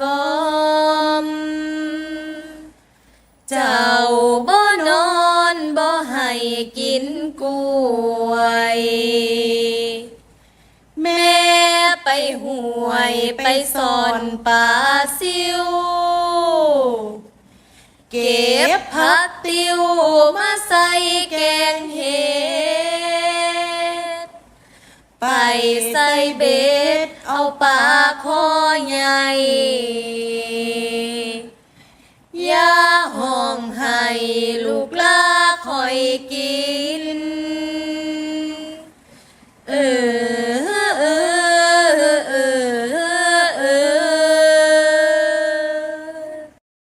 กรมเจ้าบ่นอนบ่ให้กินกล้วย แม่ไปห่วยไปสอนป่าซิว เก็บผักติวมาใส่แกงเห็ดไปใส่เบ็ดเอาปลาคอให้องให้ลูกลาคอยกิน